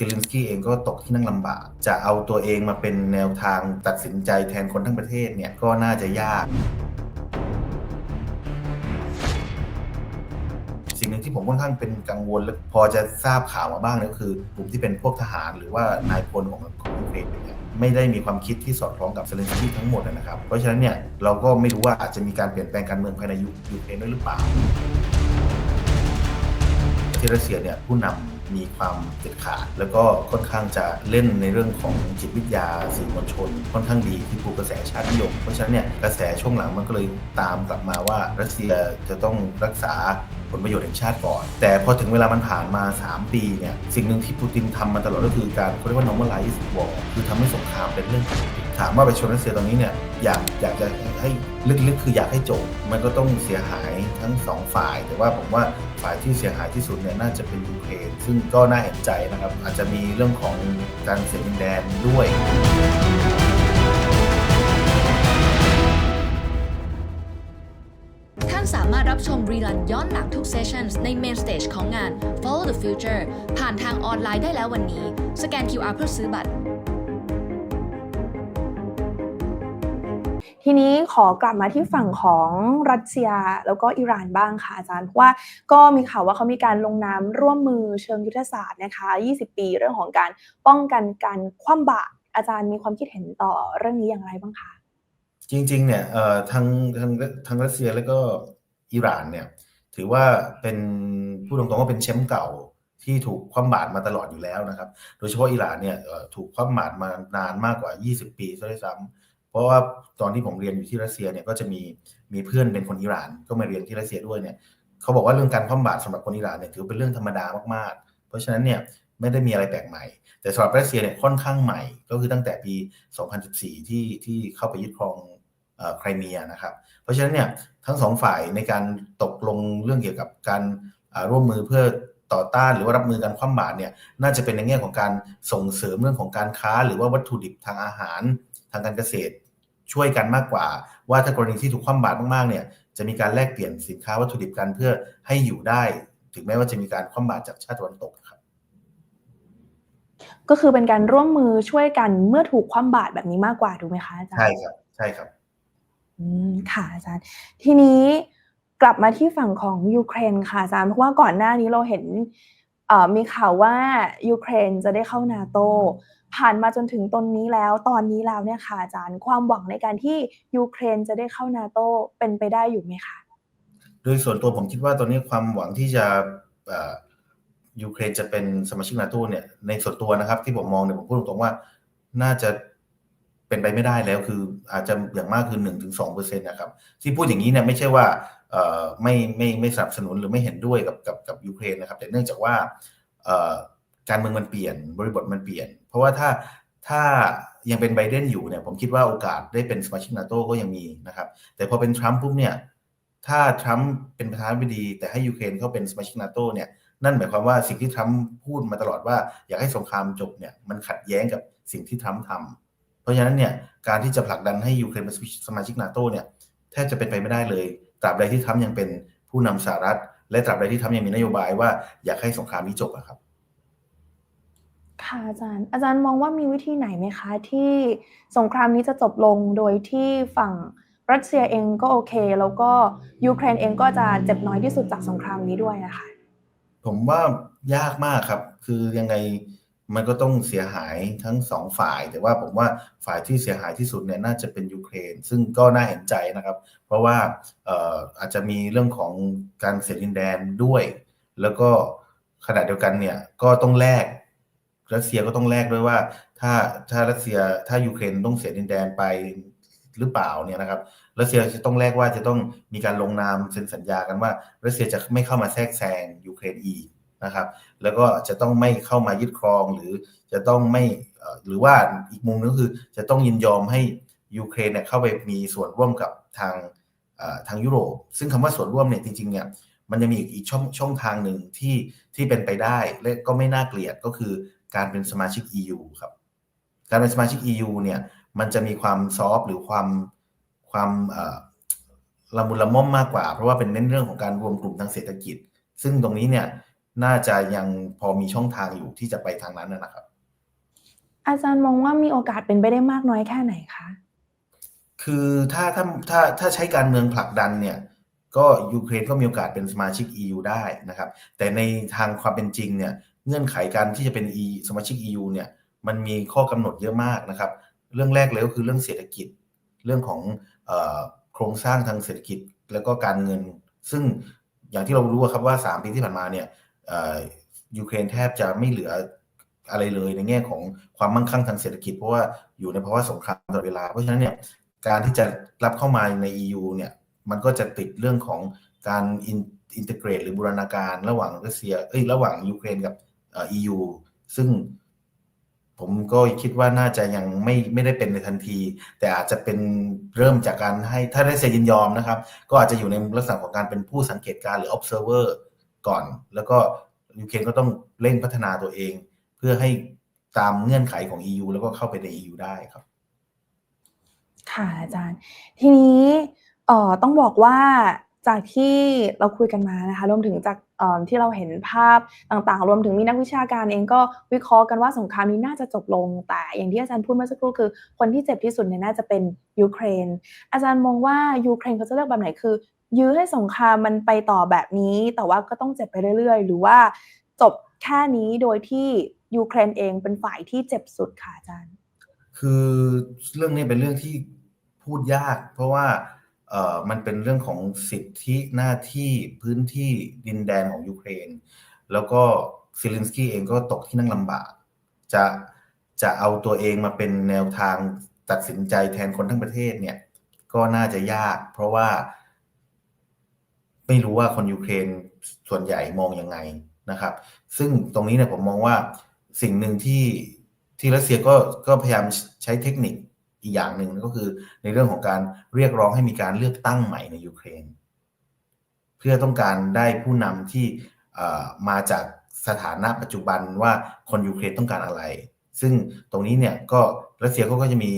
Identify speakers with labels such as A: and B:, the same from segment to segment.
A: ซิลินสกี้เองก็ตกที่นั่งลำบาก จะเอาตัวเองมาเป็นแนวทางตัดสินใจแทนคนทั้งประเทศเนี่ยก็น่าจะยาก สิ่งหนึ่งที่ผมค่อนข้างเป็นกังวลและพอจะทราบข่าวมาบ้างก็คือกลุ่มที่เป็นพวกทหารหรือว่านายพลของของเครนเนี่ยไม่ได้มีความคิดที่สอดคล้องกับเซเลนสกี้ทั้งหมดนะครับ เพราะฉะนั้นเนี่ยเราก็ไม่รู้ว่าอาจจะมีการเปลี่ยนแปลงการเมืองภายในยูเครนด้วยหรือเปล่าที่รัสเซียเนี่ยผู้นำ มีความเด็ดขาด แล้วก็ค่อนข้างจะเล่นในเรื่องของจิตวิทยาสื่อมวลชน ค่อนข้างดีที่ปลูกกระแสชาตินิยมเพราะฉะนั้นเนี่ยกระแสช่วงหลังมันก็เลยตามกลับมาว่ารัสเซียจะต้องรักษาผลประโยชน์แห่งชาติก่อน แต่พอถึงเวลามันผ่านมา 3 ปีเนี่ยสิ่งหนึ่งที่ปูตินทำมาตลอดก็คือการเขาเรียกว่า normalize war คือทำให้สงครามเป็นเรื่องปกติถามว่าประชาชนรัสเซียตอนนี้เนี่ยอยากอยากจะให้ลึกๆคืออยากให้จบมันก็ต้องเสียหายทั้งสองฝ่าย แต่ว่าผมว่า ฝ่ายที่เสียหายที่สุดเนี่ยน่าจะเป็นยูเครนซึ่งก็น่าเห็นใจนะครับ อาจจะมีเรื่องของการเสียดินแดนด้วย
B: ท่านสามารถรับชมรีลันย้อนหลังทุกเซสชั่นใน Main Stage ของงาน Follow the Future ผ่านทางออนไลน์ได้แล้ววันนี้ สแกน QR เพื่อซื้อบัตร
C: ทีนี้ขอกลับมาที่ฝั่งของรัสเซียแล้วก็อิหร่านบ้างค่ะอาจารย์เพราะว่าก็มีข่าวว่าเขามีการลงนามร่วมมือเชิงยุทธศาสตร์นะคะ 20 ปีเรื่องของการป้องกันการคว่ำบาตรอาจารย์มีความคิดเห็นต่อเรื่องนี้อย่างไรบ้างคะ
A: จริงๆเนี่ยเอ่อทางทางทางรัสเซียแล้วก็อิหร่านเนี่ยถือว่าเป็นพูดตรงๆว่าเป็นแชมป์เก่าที่ถูกคว่ำบาตรมาตลอดอยู่แล้วนะครับ โดยเฉพาะอิหร่านเนี่ยถูกคว่ำบาตรมานานมากกว่า 20 ปีซะด้วยซ้ำ เพราะว่าตอนที่ผมเรียนอยู่ที่รัสเซียเนี่ยก็จะมีมีเพื่อนเป็นคนอิหร่าน ก็มาเรียนที่รัสเซียด้วยเนี่ยเขาบอกว่าเรื่องการคว่ำบาตรสำหรับคนอิหร่านเนี่ยถือเป็นเรื่องธรรมดามากๆ เพราะฉะนั้นเนี่ยไม่ได้มีอะไรแปลกใหม่ แต่สำหรับรัสเซียเนี่ยค่อนข้างใหม่ ก็คือตั้งแต่ปี 2014 ที่ที่เข้าไปยึดครองไครเมียนะครับ เพราะฉะนั้นเนี่ยทั้งสองฝ่ายในการตกลงเรื่องเกี่ยวกับการร่วมมือเพื่อต่อต้านหรือว่ารับมือการคว่ำบาตรเนี่ยน่าจะเป็นในแง่ของการส่งเสริมเรื่องของการค้า หรือว่าวัตถุดิบทางอาหาร ทางการเกษตรช่วยกันมากกว่า ว่าถ้ากรณีที่ถูกคว่ำบาตรมากๆเนี่ยจะมีการแลกเปลี่ยนสินค้าวัตถุดิบกันเพื่อให้อยู่ได้ ถึงแม้ว่าจะมีการคว่ำบาตรจากชาติตะวันตกครับ
C: ก็คือเป็นการร่วมมือช่วยกันเมื่อถูกคว่ำบาตรแบบนี้มากกว่าถูกไหมคะอาจารย์
A: ใช่ครับใช่ครับ
C: อืมค่ะอาจารย์ ทีนี้กลับมาที่ฝั่งของยูเครนค่ะอาจารย์เพราะว่าก่อนหน้านี้เราเห็นมีข่าวว่ายูเครนจะได้เข้านาโต ผ่านมาจนถึงตอนนี้แล้ว ตอนนี้แล้วเนี่ยค่ะอาจารย์ความหวังในการที่ยูเครนจะได้เข้านาโตเป็นไปได้อยู่ไหมคะ
A: โดยส่วนตัวผมคิดว่าตอนนี้ความหวังที่จะยูเครนจะเป็นสมาชิกนาโตเนี่ยในส่วนตัวนะครับ ที่ผมมองเนี่ยผมพูดตรงๆว่าน่าจะเป็นไปไม่ได้แล้วคืออาจจะอย่างมากคือหนึ่งถึงสองเปอร์เซ็นต์นะครับ ที่พูดอย่างนี้เนี่ยไม่ใช่ว่าไม่ไม่ไม่สนับสนุนหรือไม่เห็นด้วยกับกับกับยูเครนนะครับ แต่เนื่องจากว่า การเมืองมันเปลี่ยนบริบทมันเปลี่ยน เพราะว่าถ้าถ้ายังเป็นไบเดนอยู่เนี่ยผมคิดว่าโอกาสได้เป็นสมาชิกนาโต้ก็ยังมีนะครับ แต่พอเป็นทรัมป์ปุ๊บเนี่ยถ้าทรัมป์เป็นประธานาธิบดี แต่ให้ยูเครนเขาเป็นสมาชิกนาโต้เนี่ยนั่นหมายความว่าสิ่งที่ทรัมป์พูดมาตลอดว่า อยากให้สงครามจบเนี่ยมันขัดแย้งกับสิ่งที่ทรัมป์ทำเพราะฉะนั้นเนี่ยการที่จะผลักดันให้ยูเครนเป็นสมาชิกนาโต้เนี่ยแทบจะเป็นไปไม่ได้เลยตราบใดที่ทรัมป์ยังเป็นผู้นำสหรัฐ และตราบใดที่ทรัมป์ยังมีนโยบายว่าอยากให้สงครามนี้จบอะครับ
C: ค่ะอาจารย์ อาจารย์มองว่ามีวิธีไหนไหมคะ ที่สงครามนี้จะจบลงโดยที่ฝั่งรัสเซียเองก็โอเค แล้วก็ยูเครนเองก็จะเจ็บน้อยที่สุดจากสงครามนี้ด้วยนะคะ
A: ผมว่ายากมากครับ คือยังไงมันก็ต้องเสียหายทั้งสองฝ่าย แต่ว่าผมว่าฝ่ายที่เสียหายที่สุดเนี่ยน่าจะเป็นยูเครน ซึ่งก็น่าเห็นใจนะครับ เพราะว่าอาจจะมีเรื่องของการเสียดินแดนด้วย แล้วก็ขณะเดียวกันเนี่ยก็ต้องแลก รัสเซียก็ต้องแลกด้วยว่า ถ้าถ้ารัสเซียถ้ายูเครนต้องเสียดินแดนไปหรือเปล่าเนี่ยนะครับรัสเซียจะต้องแลกว่าจะต้องมีการลงนามเซ็นสัญญากันว่ารัสเซียจะไม่เข้ามาแทรกแซงยูเครนอีกนะครับ แล้วก็จะต้องไม่เข้ามายึดครองหรือจะต้องไม่หรือว่าอีกมุมนึงคือจะต้องยินยอมให้ยูเครนเนี่ยเข้าไปมีส่วนร่วมกับทางทางยุโรป ซึ่งคำว่าส่วนร่วมเนี่ยจริงๆเนี่ยมันจะมีอีกช่องช่องทางหนึ่งที่ที่เป็นไปได้และก็ไม่น่าเกลียดก็คือ การเป็นสมาชิก EU ครับ การเป็นสมาชิก EU เนี่ยมันจะมีความซอฟหรือความความละมุนละม่อมมากกว่า เพราะว่าเป็นเน้นเรื่องของการรวมกลุ่มทางเศรษฐกิจ ซึ่งตรงนี้เนี่ยน่าจะยังพอมีช่องทางอยู่ที่จะไปทางนั้นนะครับ
C: อาจารย์มองว่ามีโอกาสเป็นไปได้มากน้อยแค่ไหนคะ
A: คือถ้าถ้าถ้าถ้าใช้การเมืองผลักดันเนี่ยก็ยูเครนก็มีโอกาสเป็นสมาชิก EU ได้นะครับ แต่ในทางความเป็นจริงเนี่ย เงื่อนไขการที่จะเป็น E สมาชิก EU เนี่ยมันมีข้อกำหนดเยอะมากนะครับ เรื่องแรกเลยก็คือเรื่องเศรษฐกิจ เรื่องของโครงสร้างทางเศรษฐกิจแล้วก็การเงิน ซึ่งอย่างที่เรารู้ครับว่า 3 ปีที่ผ่านมาเนี่ยยูเครนแทบจะไม่เหลืออะไรเลยในแง่ของความมั่งคั่งทางเศรษฐกิจ เพราะว่าอยู่ในภาวะสงครามตลอดเวลา เพราะฉะนั้นเนี่ยการที่จะรับเข้ามาใน EU เนี่ยมันก็จะติดเรื่องของการอินเตเกรตหรือบูรณาการระหว่างรัสเซียเอ้ยระหว่างยูเครนกับ EU ซึ่งผมก็คิดว่าน่าจะยังไม่ไม่ได้เป็นในทันที แต่อาจจะเป็นเริ่มจากการให้ถ้าได้เซ็นยินยอมนะครับ ก็อาจจะอยู่ในลักษณะของการเป็นผู้สังเกตการณ์หรือ observer ก่อน แล้วก็ยูเครนก็ต้องเร่งพัฒนาตัวเอง เพื่อให้ตามเงื่อนไขของ EU แล้วก็เข้าไปใน EU ได้ครับ
C: ค่ะอาจารย์ ทีนี้เอ่อต้องบอกว่า จากที่เราคุยกันมานะคะรวมถึงจากที่เราเห็นภาพต่างๆ รวมถึงมีนักวิชาการเองก็วิเคราะห์กันว่าสงครามนี้น่าจะจบลง แต่อย่างที่อาจารย์พูดเมื่อสักครู่คือ คนที่เจ็บที่สุดเนี่ยน่าจะเป็นยูเครน อาจารย์มองว่ายูเครนเขาจะเลือกแบบไหนคือ ยื้อให้สงครามมันไปต่อแบบนี้ แต่ว่าก็ต้องเจ็บไปเรื่อย ๆ หรือว่าจบแค่นี้โดยที่ยูเครนเองเป็นฝ่ายที่เจ็บสุดค่ะอาจารย์
A: คือเรื่องนี้เป็นเรื่องที่พูดยาก เพราะว่า มันเป็นเรื่องของสิทธิหน้าที่พื้นที่ดินแดนของยูเครน แล้วก็ซิลินสกี้เองก็ตกที่นั่งลำบาก จะจะเอาตัวเองมาเป็นแนวทางตัดสินใจแทนคนทั้งประเทศเนี่ย ก็น่าจะยาก เพราะว่า ไม่รู้ว่าคนยูเครนส่วนใหญ่มองยังไงนะครับ ซึ่งตรงนี้เนี่ยผมมองว่าสิ่งหนึ่งที่ที่รัสเซียก็ก็พยายามใช้เทคนิค อีกอย่างหนึ่งก็คือในเรื่องของการเรียกร้องให้มีการเลือกตั้งใหม่ในยูเครน เพื่อต้องการได้ผู้นำที่มาจากสถานะปัจจุบันว่าคนยูเครนต้องการอะไร ซึ่งตรงนี้เนี่ยก็รัสเซียก็จะมี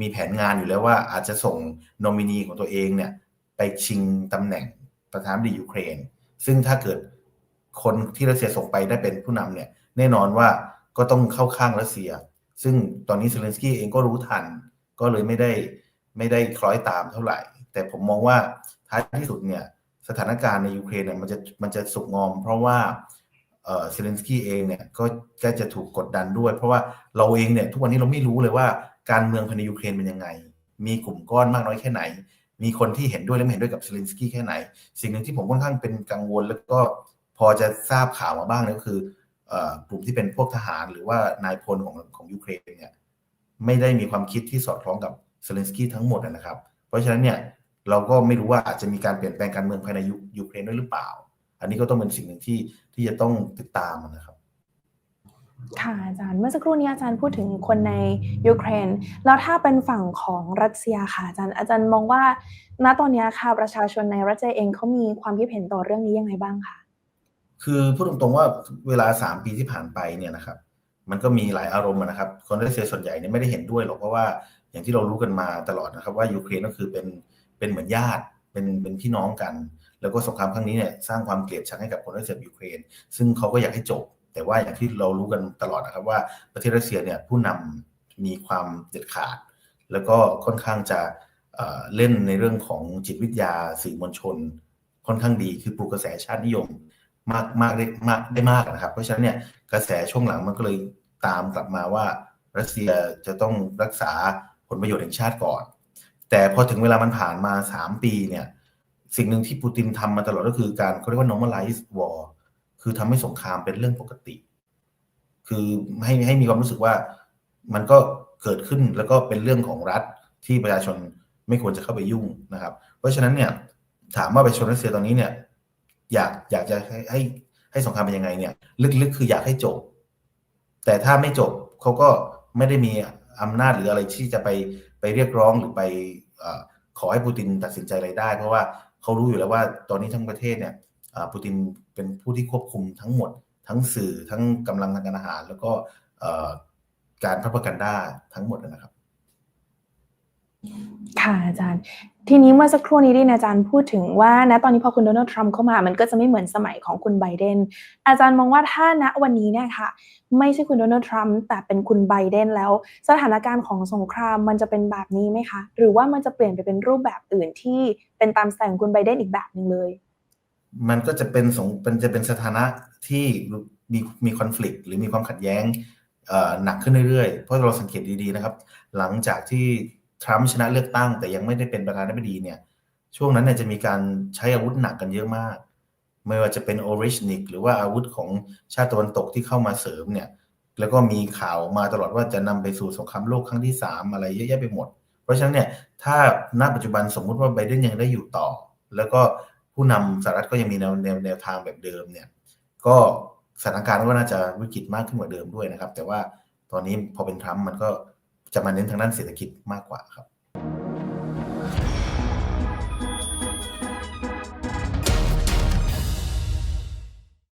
A: มีแผนงานอยู่แล้วว่าอาจจะส่งโนมินีของตัวเองเนี่ยไปชิงตำแหน่งประธานาธิบดียูเครน ซึ่งถ้าเกิดคนที่รัสเซียส่งไปได้เป็นผู้นำเนี่ยแน่นอนว่าก็ต้องเข้าข้างรัสเซีย ซึ่งตอนนี้เซเลนสกี้เองก็รู้ทัน ก็เลยไม่ได้ไม่ได้คล้อยตามเท่าไหร่ แต่ผมมองว่าท้ายที่สุดเนี่ยสถานการณ์ในยูเครนเนี่ยมันจะมันจะสุกงอม เพราะว่าเซเลนสกี้เองเนี่ยก็ก็จะถูกกดดันด้วย เพราะว่าเราเองเนี่ยทุกวันนี้เราไม่รู้เลยว่าการเมืองภายในยูเครนเป็นยังไง มีกลุ่มก้อนมากน้อยแค่ไหน มีคนที่เห็นด้วยและไม่เห็นด้วยกับเซเลนสกี้แค่ไหน สิ่งหนึ่งที่ผมค่อนข้างเป็นกังวล แล้วก็พอจะทราบข่าวมาบ้างก็คือกลุ่มที่เป็นพวกทหารหรือว่านายพลของของยูเครนเนี่ย ไม่ได้มีความคิดที่สอดคล้องกับเซเลนสกี้ทั้งหมดนะครับ เพราะฉะนั้นเนี่ยเราก็ไม่รู้ว่าอาจจะมีการเปลี่ยนแปลงการเมืองภายในยูเครนด้วยหรือเปล่า อันนี้ก็ต้องเป็นสิ่งหนึ่งที่ที่จะต้องติดตามนะครับ
C: ค่ะอาจารย์เมื่อสักครู่นี้อาจารย์พูดถึงคนในยูเครน แล้วถ้าเป็นฝั่งของรัสเซียค่ะอาจารย์อาจารย์มองว่า ณตอนนี้ค่ะประชาชนในรัสเซียเองเขามีความคิดเห็นต่อเรื่องนี้ยังไงบ้างคะ
A: คือพูดตรงๆว่าเวลาสามปีที่ผ่านไปเนี่ยนะครับ มันก็มีหลายอารมณ์นะครับ คนรัสเซียส่วนใหญ่เนี่ยไม่ได้เห็นด้วยหรอกเพราะว่าอย่างที่เรารู้กันมาตลอดนะครับ ว่ายูเครนก็คือเป็นเป็นเหมือนญาติเป็นเป็นพี่น้องกัน แล้วก็สงครามครั้งนี้เนี่ยสร้างความเกลียดชังให้กับคนรัสเซียยูเครน ซึ่งเขาก็อยากให้จบ แต่ว่าอย่างที่เรารู้กันตลอดนะครับว่าประเทศรัสเซียเนี่ยผู้นำมีความเด็ดขาด แล้วก็ค่อนข้างจะเล่นในเรื่องของจิตวิทยาสื่อมวลชน ค่อนข้างดีคือปลุกกระแสชาตินิยมมากมากได้มากได้มากนะครับ เพราะฉะนั้นเนี่ยกระแสช่วงหลังมันก็เลย ตามกลับมาว่ารัสเซียจะต้องรักษาผลประโยชน์แห่งชาติก่อน แต่พอถึงเวลามันผ่านมา 3 ปีเนี่ยสิ่งหนึ่งที่ปูตินทำมาตลอดก็คือการเขาเรียกว่า normalize war คือทำให้สงครามเป็นเรื่องปกติ คือให้ให้มีความรู้สึกว่ามันก็เกิดขึ้นแล้วก็เป็นเรื่องของรัฐที่ประชาชนไม่ควรจะเข้าไปยุ่งนะครับ เพราะฉะนั้นเนี่ยถามว่าประชาชนรัสเซียตอนนี้เนี่ยอยากอยากจะให้ให้ให้สงครามเป็นยังไงเนี่ยลึกๆคืออยากให้จบ แต่ถ้าไม่จบเขาก็ไม่ได้มีอำนาจหรืออะไรที่จะไปไปเรียกร้องหรือไปอขอให้ปูตินตัดสินใจอะไรได้ เพราะว่าเขารู้อยู่แล้วว่าตอนนี้ทั้งประเทศเนี่ยปูตินเป็นผู้ที่ควบคุมทั้งหมด ทั้งสื่อทั้งกำลังทางการอาหาร แล้วก็การพัฒกันด้าทั้งหมดนะครับ
C: ค่ะอาจารย์ ทีนี้เมื่อสักครู่นี้ที่อาจารย์พูดถึงว่านะตอนนี้พอคุณโดนัลด์ทรัมป์เข้ามา มันก็จะไม่เหมือนสมัยของคุณไบเดน อาจารย์มองว่าถ้าณวันนี้เนี่ยค่ะ ไม่ใช่คุณโดนัลด์ทรัมป์แต่เป็นคุณไบเดนแล้ว สถานการณ์ของสงครามมันจะเป็นแบบนี้ไหมคะ หรือว่ามันจะเปลี่ยนไปเป็นรูปแบบอื่นที่เป็นตามสไตล์ของคุณไบเดนอีกแบบหนึ่งเลย
A: มันก็จะเป็นสงเป็นจะเป็นสถานะที่มีมีคอน FLICT หรือมีความขัดแย้งหนักขึ้นเรื่อยๆ เพราะเราสังเกตดีๆนะครับ หลังจากที่ ทรัมป์ชนะเลือกตั้ง แต่ยังไม่ได้เป็นประธานาธิบดีเนี่ย ช่วงนั้นเนี่ยจะมีการใช้อาวุธหนักกันเยอะมาก ไม่ว่าจะเป็นโอริชนิกหรือว่าอาวุธของชาติตะวันตกที่เข้ามาเสริมเนี่ย แล้วก็มีข่าวมาตลอดว่าจะนำไปสู่สงครามโลกครั้งที่ 3 อะไรเยอะแยะไปหมด เพราะฉะนั้นเนี่ยถ้าณปัจจุบันสมมุติว่าไบเดนยังได้อยู่ต่อ แล้วก็ผู้นำสหรัฐก็ยังมีแนวแนวแนวทางแบบเดิมเนี่ย ก็สถานการณ์ก็น่าจะวิกฤตมากขึ้นกว่าเดิมด้วยนะครับ แต่ว่าตอนนี้พอเป็นทรัมป์มันก็ จะมาเน้นทางด้านเศรษฐกิจมากกว่าครับ